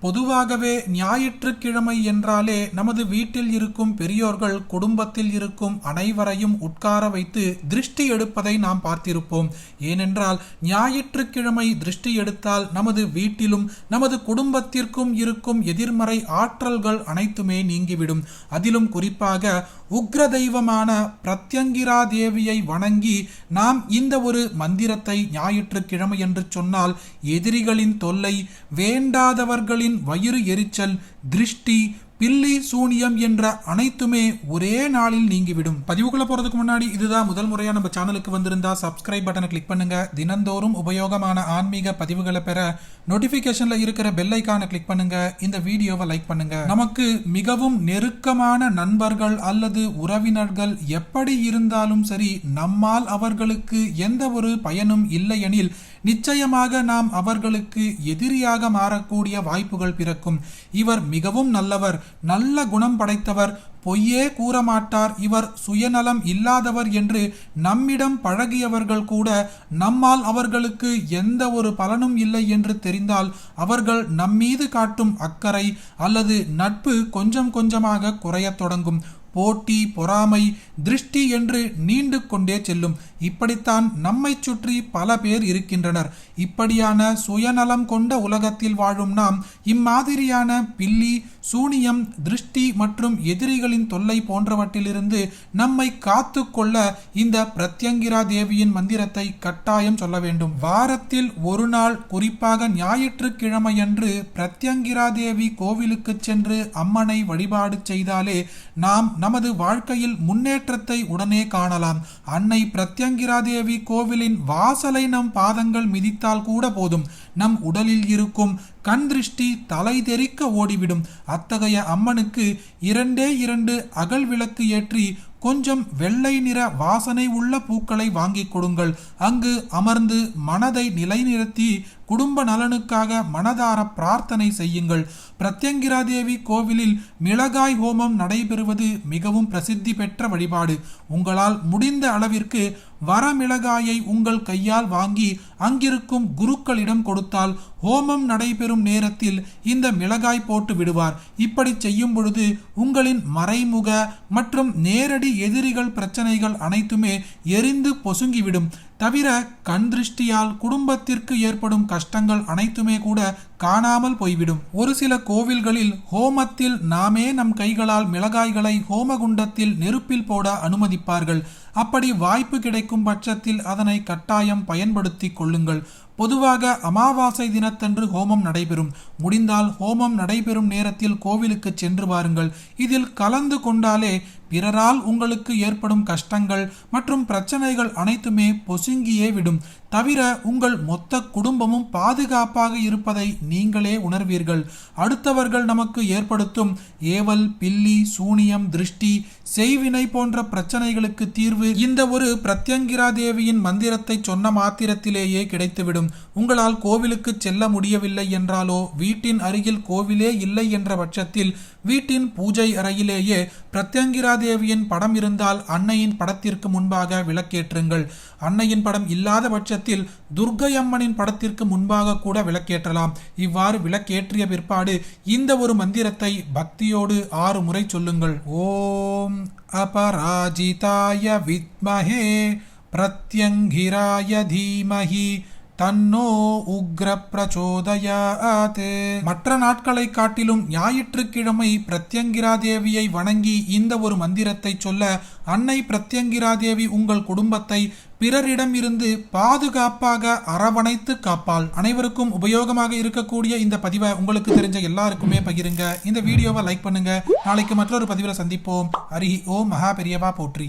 பொதுவாகவே ஞாயிற்றுக்கிழமை என்றாலே நமது வீட்டில் இருக்கும் பெரியோர்கள் குடும்பத்தில் இருக்கும் அனைவரையும் உட்கார வைத்து திருஷ்டி எடுப்பதை நாம் பார்த்திருப்போம். ஏனென்றால் ஞாயிற்றுக்கிழமை திருஷ்டி எடுத்தால் நமது வீட்டிலும் நமது குடும்பத்திற்கும் இருக்கும் எதிர்மறை ஆற்றல்கள் அனைத்துமே நீங்கிவிடும். அதிலும் குறிப்பாக உக்ர தெய்வமான பிரத்யங்கிரா தேவியை வணங்கி நாம் இந்த ஒரு மந்திரத்தை ஞாயிற்றுக்கிழமை என்று சொன்னால் எதிரிகளின் தொல்லை வேண்டாதவர்களின் வயிறு எரிச்சல் திருஷ்டி பில்லி சூனியம் என்ற அனைத்துமே ஒரே நாளில் நீங்கிவிடும். பதிவுக்குள்ள போறதுக்கு முன்னாடி இதுதான் முதல் முறையா நம்ம சேனலுக்கு வந்திருந்தா சப்ஸ்கிரைப் பட்டனை கிளிக் பண்ணுங்க. தினந்தோறும் உபயோகமான ஆன்மீக பதிவுகளை பெற நோட்டிபிகேஷன்ல இருக்கிற பெல் ஐக்கானை கிளிக் பண்ணுங்க. இந்த வீடியோவை லைக் பண்ணுங்க. நமக்கு மிகவும் நெருக்கமான நண்பர்கள் அல்லது உறவினர்கள் எப்படி இருந்தாலும் சரி நம்மால் அவர்களுக்கு எந்த ஒரு பயனும் இல்லையெனில் நிச்சயமாக நாம் அவர்களுக்கு எதிரியாக மாறக்கூடிய வாய்ப்புகள் பிறக்கும். இவர் மிகவும் நல்லவர். நல்ல குணம் படைத்தவர் பொய்யே கூறமாட்டார் இவர் சுயநலம் இல்லாதவர் என்று நம்மிடம் பழகியவர்கள் கூட நம்மால் அவர்களுக்கு எந்த ஒரு பலனும் இல்லை என்று தெரிந்தால் அவர்கள் நம்மீது காட்டும் அக்கறை அல்லது நட்பு கொஞ்சம் கொஞ்சமாக குறையத் தொடங்கும். போட்டி பொறாமை திருஷ்டி என்று நீண்டு கொண்டே செல்லும். இப்படித்தான் நம்மை சுற்றி பல பேர் இருக்கின்றனர். இப்படியான சுயநலம் கொண்ட உலகத்தில் வாழும் நாம் இம்மாதிரியான பில்லி சூனியம் திருஷ்டி மற்றும் எதிரிகளின் தொல்லை போன்றவற்றிலிருந்து நம்மை காத்து கொள்ள இந்த பிரத்யங்கிரா தேவியின் மந்திரத்தை கட்டாயம் சொல்ல வேண்டும். வாரத்தில் ஒரு நாள் குறிப்பாக ஞாயிற்றுக்கிழமையன்று பிரத்யங்கிரா தேவி கோவிலுக்கு சென்று அம்மனை வழிபாடு செய்தாலே நாம் நமது வாழ்க்கையில் முன்னேற்றத்தை உடனே காணலாம். அன்னை பிரத்யங்கிரா தேவி கோவிலின் வாசலை நம் பாதங்கள் மிதித்தால் கூட போதும். நம் உடலில் இருக்கும் கண் திருஷ்டி தலை தெறிக்க ஓடிவிடும். அத்தகைய அம்மனுக்கு இரண்டே இரண்டு அகல் விளக்கு ஏற்றி கொஞ்சம் வெள்ளை நிற வாசனை உள்ள பூக்களை வாங்கி கொடுங்கள். அங்கு அமர்ந்து மனதை நிலைநிறுத்தி குடும்ப நலனுக்காக மனதார பிரார்த்தனை செய்யுங்கள். பிரத்யங்கிரா தேவி கோவிலில் மிளகாய் ஹோமம் நடைபெறுவது மிகவும் பிரசித்தி பெற்ற வழிபாடு. உங்களால் முடிந்த அளவிற்கு வரமிளகாயை உங்கள் கையால் வாங்கி அங்கிருக்கும் குருக்களிடம் கொடுத்தால் ஹோமம் நடைபெறும் நேரத்தில் இந்த மிளகாய் போட்டு விடுவார். இப்படி செய்யும் பொழுது உங்களின் மறைமுக மற்றும் நேரடி எதிரிகள் பிரச்சனைகள் அனைத்துமே எரிந்து பொசுங்கிவிடும். தவிர கண் திருஷ்டியால் குடும்பத்திற்கு ஏற்படும் கஷ்டங்கள் அனைத்துமே கூட காணாமல் போய்விடும். ஒரு சில கோவில்களில் ஹோமத்தில் நாமே நம் கைகளால் மிளகாய்களை ஹோமகுண்டத்தில் நெருப்பில் போட அனுமதிப்பார்கள். அப்படி வாய்ப்பு கிடைக்கும் பட்சத்தில் அதனை கட்டாயம் பயன்படுத்தி கொள்ளுங்கள். பொதுவாக அமாவாசை தினத்தன்று ஹோமம் நடைபெறும். முடிந்தால் ஹோமம் நடைபெறும் நேரத்தில் கோவிலுக்கு சென்று வாருங்கள். இதில் கலந்து கொண்டாலே பிறரால் உங்களுக்கு ஏற்படும் கஷ்டங்கள் மற்றும் பிரச்சனைகள் அனைத்துமே பொசுங்கியே விடும். தவிர உங்கள் மொத்த குடும்பமும் பாதுகாப்பாக இருப்பதை நீங்களே உணர்வீர்கள். அடுத்தவர்கள் நமக்கு ஏற்படுத்தும் ஏவல் பில்லி சூனியம் திருஷ்டி செய்வினை போன்ற பிரச்சனைகளுக்கு தீர்வு இந்த ஒரு பிரத்யங்கிரா தேவியின் மந்திரத்தை சொன்ன மாத்திரத்திலேயே கிடைத்துவிடும். உங்களால் கோவிலுக்கு செல்ல முடியவில்லை என்றாலோ வீட்டின் அருகில் கோவிலே இல்லை என்ற பட்சத்தில் வீட்டின் பூஜை அறையிலேயே பிரத்யங்கிரா தேவியின் படம் இருந்தால் அன்னையின் படத்திற்கு முன்பாக விளக்கேற்றுங்கள். அன்னையின் படம் இல்லாத பட்சத்தில் துர்கை அம்மனின் படத்திற்கு முன்பாக கூட விளக்கேற்றலாம். இவ்வாறு விளக்கேற்றிய பிற்பாடு இந்த ஒரு மந்திரத்தை பக்தியோடு ஆறு முறை சொல்லுங்கள். ஓம் அபராஜிதாய வித்மஹே பிரத்யங்கிராய தீமஹி தன்னோ உக்ர பிரச்சோதயாத் மற்ற நாட்களை காட்டிலும் ஞாயிற்றுக்கிழமை பிரத்யங்கிரா தேவியை வணங்கி இந்த ஒரு மந்திரத்தை சொல்ல அன்னை பிரத்யங்கிரா தேவி உங்கள் குடும்பத்தை பிறரிடம் இருந்து பாதுகாப்பாக அரவணைத்து காப்பாள். அனைவருக்கும் உபயோகமாக இருக்கக்கூடிய இந்த பதிவை உங்களுக்கு தெரிஞ்ச எல்லாருக்குமே பகிருங்க. இந்த வீடியோவை லைக் பண்ணுங்க. நாளைக்கு மற்றொரு பதிவில் சந்திப்போம். ஹரி ஓம் மகா பெரியவா போற்றி.